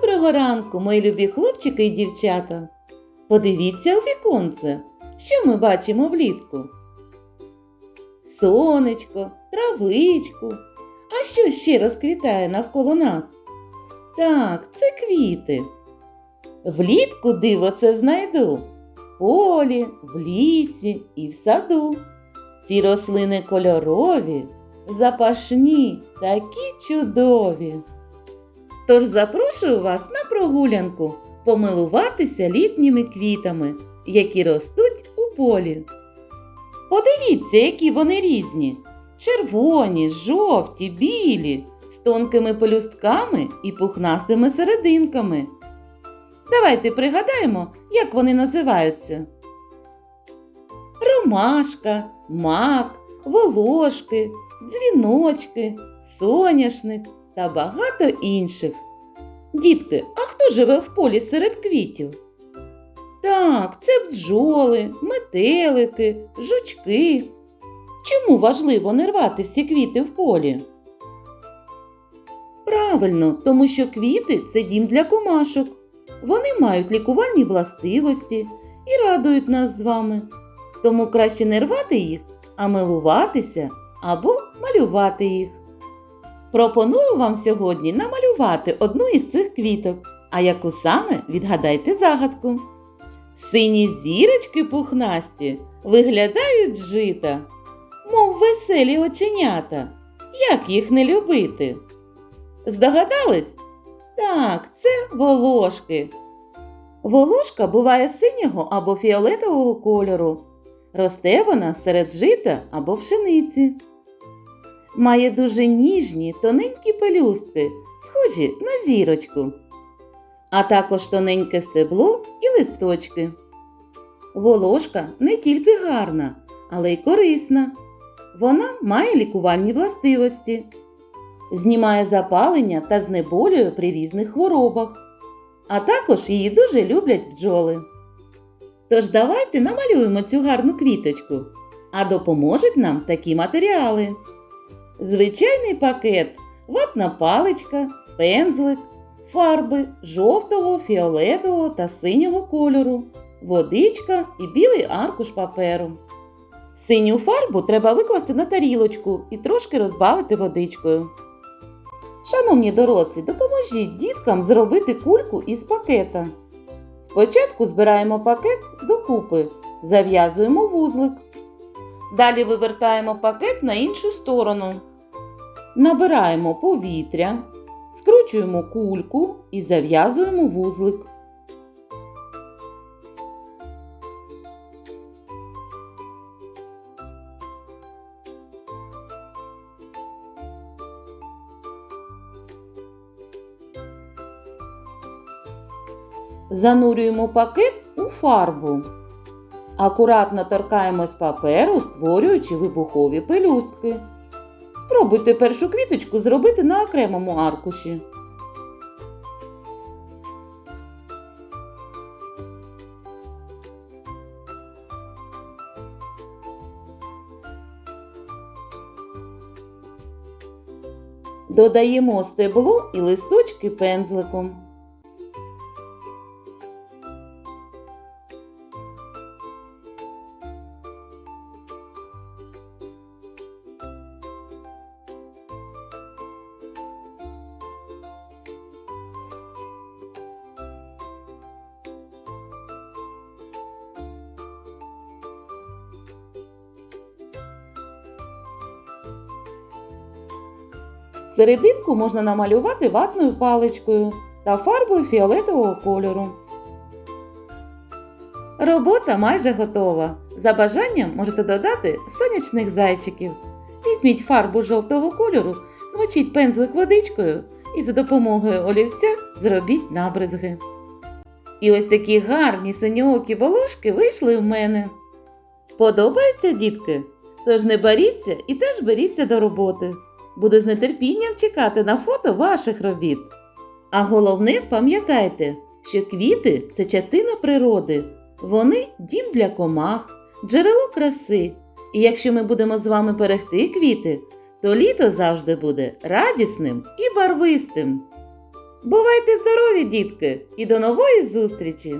Доброго ранку, мої любі хлопчики і дівчата. Подивіться у віконце, що ми бачимо влітку. Сонечко, травичку. А що ще розквітає навколо нас? Так, це квіти. Влітку диво це знайду. В полі, в лісі і в саду. Ці рослини кольорові, запашні, такі чудові. Тож запрошую вас на прогулянку помилуватися літніми квітами, які ростуть у полі. Подивіться, які вони різні: червоні, жовті, білі, з тонкими пелюстками і пухнастими серединками. Давайте пригадаємо, як вони називаються. Ромашка, мак, волошки, дзвіночки, соняшник та багато інших. Дітки, а хто живе в полі серед квітів? Так, це бджоли, метелики, жучки. Чому важливо не рвати всі квіти в полі? Правильно, тому що квіти це дім для комашок. Вони мають лікувальні властивості і радують нас з вами. Тому краще не рвати їх, а милуватися або малювати їх. Пропоную вам сьогодні намалювати одну із цих квіток, а яку саме відгадайте загадку. Сині зірочки пухнасті виглядають жита, мов веселі оченята. Як їх не любити? Здогадались? Так, це волошки. Волошка буває синього або фіолетового кольору. Росте вона серед жита або пшениці. Має дуже ніжні, тоненькі пелюстки, схожі на зірочку, а також тоненьке стебло і листочки. Волошка не тільки гарна, але й корисна. Вона має лікувальні властивості, знімає запалення та знеболює при різних хворобах. А також її дуже люблять бджоли. Тож давайте намалюємо цю гарну квіточку, а допоможуть нам такі матеріали. Звичайний пакет, ватна паличка, пензлик, фарби жовтого, фіолетового та синього кольору, водичка і білий аркуш паперу. Синю фарбу треба викласти на тарілочку і трошки розбавити водичкою. Шановні дорослі, допоможіть діткам зробити кульку із пакета. Спочатку збираємо пакет докупи, зав'язуємо вузлик. Далі вивертаємо пакет на іншу сторону. Набираємо повітря, скручуємо кульку і зав'язуємо вузлик. Занурюємо пакет у фарбу. Акуратно торкаємось паперу, створюючи вибухові пелюстки. Спробуйте першу квіточку зробити на окремому аркуші. Додаємо стебло і листочки пензликом. Серединку можна намалювати ватною паличкою та фарбою фіолетового кольору. Робота майже готова. За бажанням можете додати сонячних зайчиків. Візьміть фарбу жовтого кольору, змочіть пензлик водичкою і за допомогою олівця зробіть набризги. І ось такі гарні синьоокі волошки вийшли в мене. Подобається, дітки? Тож не боріться і теж беріться до роботи. Буду з нетерпінням чекати на фото ваших робіт. А головне пам'ятайте, що квіти це частина природи. Вони дім для комах, джерело краси. І якщо ми будемо з вами берегти квіти, то літо завжди буде радісним і барвистим. Бувайте здорові, дітки, і до нової зустрічі!